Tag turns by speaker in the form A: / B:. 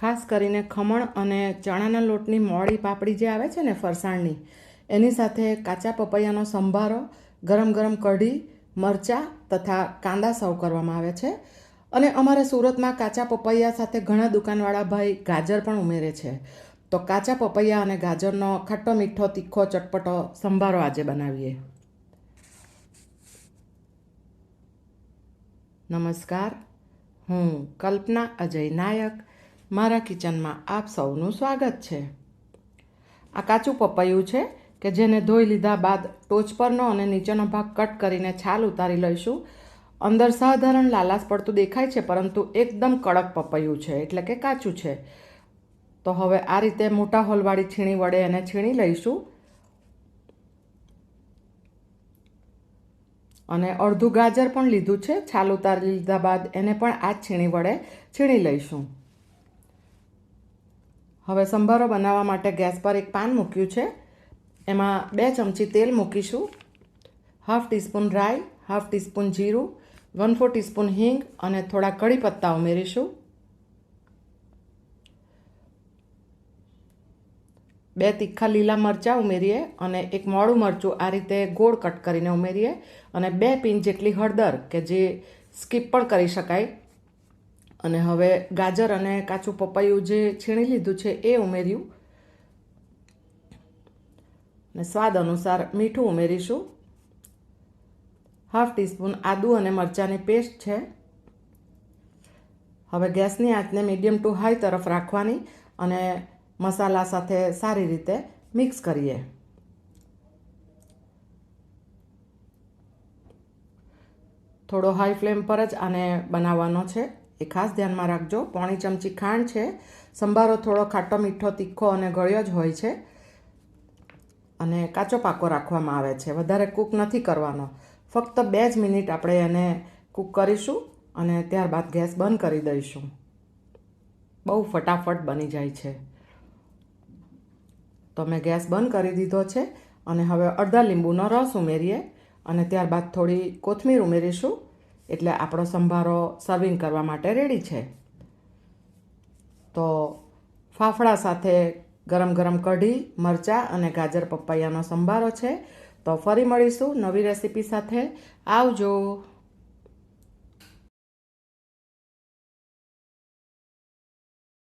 A: ખાસ કરીને ખમણ અને ચણાના લોટની મોડી પાપડી જે આવે છે ને ફરસાણની, એની સાથે કાચા પપૈયાનો સંભારો, ગરમ ગરમ કઢી, મરચાં તથા કાંદા સર્વ કરવામાં આવે છે. અને અમારે સુરતમાં કાચા પપૈયા સાથે ઘણા દુકાનવાળા ભાઈ ગાજર પણ ઉમેરે છે. તો કાચા પપૈયા અને ગાજરનો ખાટો મીઠો, તીખો, ચટપટો સંભારો આજે બનાવીએ. નમસ્કાર. હું કલ્પના અજય નાયક. મારા કિચનમાં આપ સૌનું સ્વાગત છે. આ કાચું પપૈયું છે કે જેને ધોઈ લીધા બાદ ટોચ પરનો અને નીચેનો ભાગ કટ કરીને છાલ ઉતારી લઈશું. અંદર સાધારણ લાલાશ પડતું દેખાય છે, પરંતુ એકદમ કડક પપૈયું છે, એટલે કે કાચું છે. તો હવે આ રીતે મોટા હોલવાળી છીણી વડે એને છીણી લઈશું. અને અડધું ગાજર પણ લીધું છે. છાલ ઉતારી લીધા બાદ એને પણ આ છીણી વડે છીણી લઈશું. હવે સંભારો બનાવવા માટે ગેસ પર એક પાન મૂક્યું છે. એમાં બે ચમચી તેલ મૂકીશું. હાફ ટીસ્પૂન રાઈ, હાફ ટીસ્પૂન જીરું, વન ફોર ટીસ્પૂન હિંગ અને થોડા કડી પત્તા ઉમેરીશું. બે તીખા લીલા મરચાં ઉમેરીએ અને એક મોડું મરચું આ રીતે ગોળ કટ કરીને ઉમેરીએ અને બે પિંચ જેટલી હળદર, કે જે સ્કીપ પણ કરી શકાય અને હવે ગાજર અને કાચું પપૈયું જે છીણી લીધું છે એ ઉમેર્યું. અને સ્વાદ અનુસાર મીઠું ઉમેરીશું. હાફ ટીસ્પૂન આદુ અને મરચાંની પેસ્ટ છે. હવે ગેસની આંચને મીડિયમ ટુ હાઈ તરફ રાખવાની અને મસાલા સાથે સારી રીતે મિક્સ કરીએ. થોડો હાઈ ફ્લેમ પર જ આને બનાવવાનો છે. એ ખાસ ધ્યાનમાં રાખજો. પોણી ચમચી ખાંડ છે. સંભારો થોડો ખાટો, મીઠો, તીખો અને ગળ્યો જ હોય છે. અને કાચો પાકો રાખવામાં આવે છે. વધારે કૂક નથી કરવાનો. ફક્ત બે જ મિનિટ આપણે એને કૂક કરીશું અને ત્યારબાદ ગેસ બંધ કરી દઈશું. બહુ ફટાફટ બની જાય છે. તો મેં ગેસ બંધ કરી દીધો છે અને હવે અડધા લીંબુનો રસ ઉમેરીએ અને ત્યારબાદ થોડી કોથમીર ઉમેરીશું. એટલે આપણો સંભારો સર્વિંગ કરવા માટે રેડી છે. તો ફાફડા સાથે ગરમ ગરમ કઢી, મરચાં અને ગાજર પપૈયાનો સંભારો છે. તો ફરી મળીશું નવી રેસીપી સાથે. આવજો.